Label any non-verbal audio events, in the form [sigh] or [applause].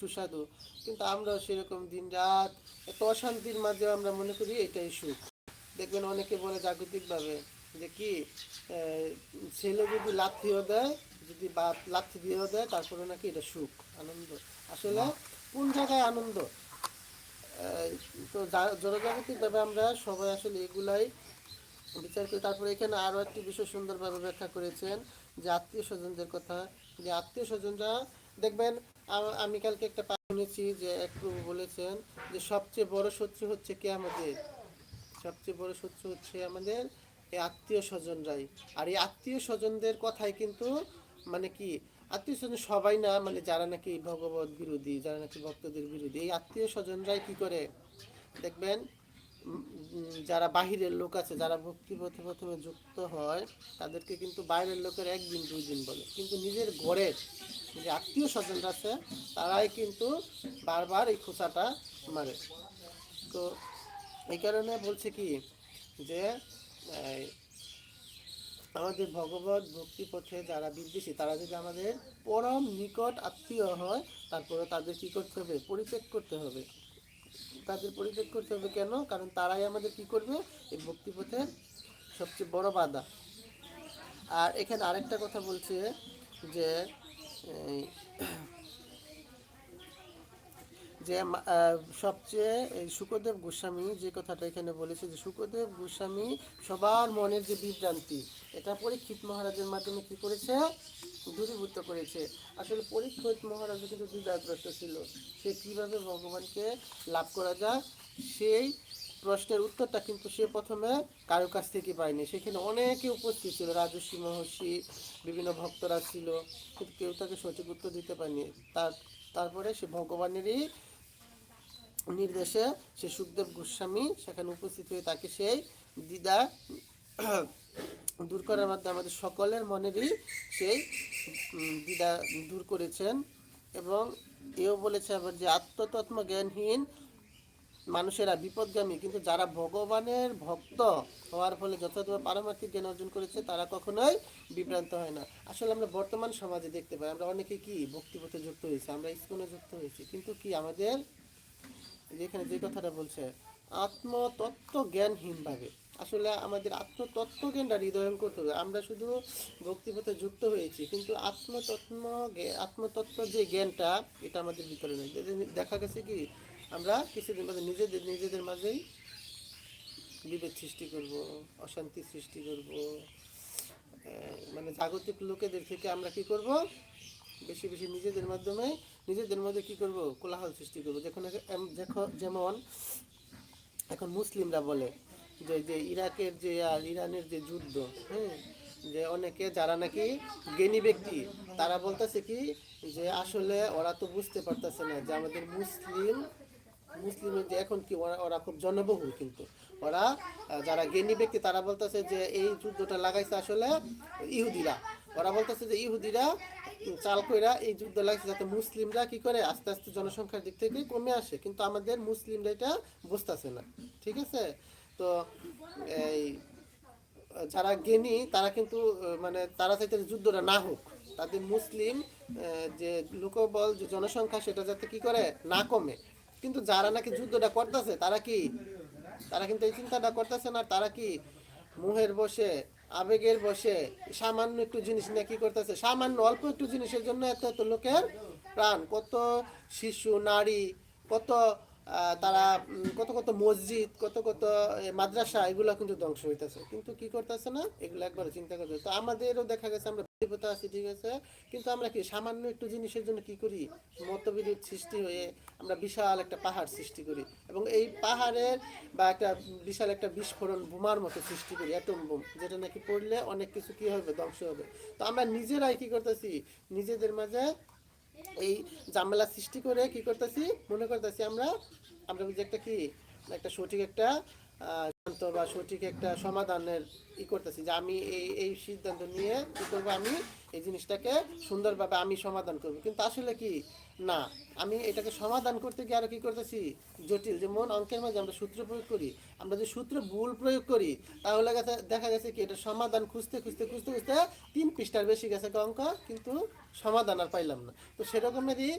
সুস্বাদু। কিন্তু আমরাও সেরকম দিন রাত এত অশান্তির মাঝে আমরা মনে করি এটাই সুখ। দেখবেন অনেকে বলে জাগতিকভাবে যে কি ছেলে যদি লাথিও দেয় যদি বাপ লাথি দিয়েও দেয় তারপরে নাকি এটা সুখ আনন্দ। আসলে কোন জায়গায় আনন্দ? তো জনজাগতিকভাবে আমরা সবাই আসলে এগুলাই বিচার করি। তারপরে এখানে আরও একটি বিষয় সুন্দরভাবে ব্যাখ্যা করেছেন যে আত্মীয় স্বজনদের কথা। যে আত্মীয় স্বজনরা দেখবেন আমি কালকে একটা শুনেছি যে একটু বলেছেন যে সবচেয়ে বড় শত্রু হচ্ছে কে আমাদের? সবচেয়ে বড় শত্রু হচ্ছে আমাদের এই আত্মীয় স্বজনরাই। আর এই আত্মীয় স্বজনদের কথাই কিন্তু মানে কি, আত্মীয় স্বজন সবাই না মানে যারা নাকি ভগবত বিরোধী, যারা নাকি ভক্তদের বিরোধী, এই আত্মীয় স্বজনরাই কি করে? দেখবেন যারা বাহিরের লোক আছে, যারা ভক্তি পথে প্রথমে যুক্ত হয়, তাদেরকে কিন্তু বাইরের লোকের একদিন দুই দিন বলে। কিন্তু নিজের ঘরের যে আত্মীয় স্বজনরা আছে, তারাই কিন্তু বারবার এই খোঁচাটা মারে। তো এই কারণে বলছে কি যে আমাদের ভগবত ভক্তি পথে যারা বিদ্বেষী, তারা যদি আমাদের পরম নিকট আত্মীয় হয়, তারপরে তাদের কী করতে হবে? পরিত্যাগ করতে হবে। তাদের পরিত্যাগ করতে হবে কেন? কারণ তারাই আমাদের কি করবে? এই ভক্তি পথের সবচেয়ে বড় বাধা। আর এখানে আরেকটা কথা বলছে যে যে সবচেয়ে এই শুকদেব গোস্বামী যে কথাটা এখানে বলেছে যে শুকদেব গোস্বামী সবার মনের যে বিভ্রান্তি, এটা পরীক্ষিত মহারাজের মাধ্যমে কি করেছে? দূরীভূত করেছে। আসলে পরীক্ষিত মহারাজ কিন্তু দ্বিধাগ্রস্ত ছিল। সে কীভাবে ভগবানকে লাভ করা যায়, সেই প্রশ্নের উত্তরটা কিন্তু সে প্রথমে কারও কাছ থেকে পায়নি। সেখানে অনেকে উপস্থিত ছিল রাজস্বী মহর্ষি, বিভিন্ন ভক্তরা ছিল, কিন্তু কেউ তাকে সঠিক উত্তর দিতে পারেনি। তার, তারপরে সে ভগবানেরই নির্দেশে সে সুখদেব গোস্বামী সেখানে উপস্থিত হয়ে তাকে সেই দ্বিধা [clears throat] দূর করার মাধ্যমে আমাদের সকলের মনেরই সেই দ্বিধা দূর করেছেন এবং এও বলেছে আবার যে আত্মতত্ত্ব জ্ঞানহীন মানুষেরা বিপদগামী, কিন্তু যারা ভগবানের ভক্ত হওয়ার ফলে যথাযথ পারমার্থিক জ্ঞান অর্জন করেছে, তারা কখনোই বিভ্রান্ত হয় না। আসলে আমরা বর্তমান সমাজে দেখতে পাই, আমরা অনেকে কি ভক্তিপথে যুক্ত হয়েছি, আমরা ইস্কনে যুক্ত হয়েছি, কিন্তু কি আমাদের, যেখানে যে কথাটা বলছে আত্মতত্ত্ব জ্ঞানহীনভাবে আসলে আমাদের আত্মতত্ত্ব জ্ঞানটা হৃদয়ন করতে হবে। আমরা শুধু ভক্তিপথে যুক্ত হয়েছি, কিন্তু আত্মতত্ত্ব আত্মতত্ত্ব যে জ্ঞানটা, এটা আমাদের ভিতরে নেই। দেখা গেছে কি, আমরা কিছুদিন মাঝে নিজেদের নিজেদের মাঝেই বিভেদ সৃষ্টি করব, অশান্তি সৃষ্টি করব। মানে জাগতিক লোকেদের থেকে আমরা কি করব? বেশি বেশি নিজেদের মাধ্যমে, নিজেদের মধ্যে কি করব? কোলাহল সৃষ্টি করব। যখন যেমন এখন মুসলিমরা বলে যে যে ইরাকের যে আর ইরানের যে যুদ্ধ হ্যাঁ যে অনেকে যারা নাকি জ্ঞানী ব্যক্তি, তারা বলতেছে কি যে আসলে ওরা তো বুঝতে পারতেছে না যে আমাদের মুসলিম, মুসলিমের যে এখন কি ওরা ওরা খুব জনবহুল কিন্তু। ওরা যারা জ্ঞানী ব্যক্তি, তারা বলতেছে যে এই যুদ্ধটা লাগাইছে আসলে ইহুদিরা। ওরা বলতেছে যে ইহুদিরা চাল কইরা এই যুদ্ধ লাগছে যাতে মুসলিমরা কি করে আস্তে আস্তে জনসংখ্যার দিক থেকে কমে আসে। কিন্তু আমাদের মুসলিমরা এটা বুঝতেছে না। ঠিক আছে? তো, এই, যারা জ্ঞানী, তারা কিন্তু মানে তারা চাইতে যুদ্ধটা না হোক, তাদের মুসলিম যে লোকবল, যে জনসংখ্যা, সেটা যাতে কি করে? না কমে। কিন্তু যারা নাকি যুদ্ধটা করতেছে, তারা কি, তারা কিন্তু এই চিন্তাটা করতেছে না? তারা কি মুহের বসে, আবেগের বসে, সামান্য একটু জিনিস নিয়ে কি করতেছে? সামান্য অল্প একটু জিনিসের জন্য এত এত লোকের প্রাণ। কত শিশু, নারী, কত তারা কত কত মসজিদ, কত কত মাদ্রাসা, এগুলো কিন্তু ধ্বংস হইতেছে। কিন্তু কি করতেছে না? এগুলো একবার চিন্তা করতে তো আমাদেরও দেখা গেছে, আমরা বিপদে আছি, ঠিক আছে? কিন্তু আমরা কি সামান্য একটু জিনিসের জন্য কি করি? মতবিরোধ সৃষ্টি হয়ে আমরা বিশাল একটা পাহাড় সৃষ্টি করি এবং এই পাহাড়ের বা একটা বিশাল একটা বিস্ফোরণ বোমার মতো সৃষ্টি করি, অ্যাটম বোম, যেটা নাকি পড়লে অনেক কিছু কি হবে, ধ্বংস হবে। তো আমরা নিজেরাই কি করতেছি? নিজেদের মাঝে এই জামেলা সৃষ্টি করে কি করতেছি? মনে করতেছি আমরা আমরা যে একটা কি? একটা সঠিক একটা সিদ্ধান্ত বা সঠিক একটা সমাধানের ই করতেছি যে আমি এই এই সিদ্ধান্ত নিয়ে কী করব আমি এই জিনিসটাকে সুন্দরভাবে আমি সমাধান করব। কিন্তু আসলে কি? না, আমি এটাকে সমাধান করতে গিয়ে আরও কী করতেছি? জটিল যেমন অঙ্কের মাঝে আমরা সূত্র প্রয়োগ করি, আমরা যে সূত্র ভুল প্রয়োগ করি, তাহলে গেছে- দেখা গেছে কি এটা সমাধান খুঁজতে খুঁজতে খুঁজতে খুঁজতে তিন পৃষ্ঠার বেশি গেছে অঙ্ক, কিন্তু সমাধান আর পাইলাম না। তো সেরকমেরই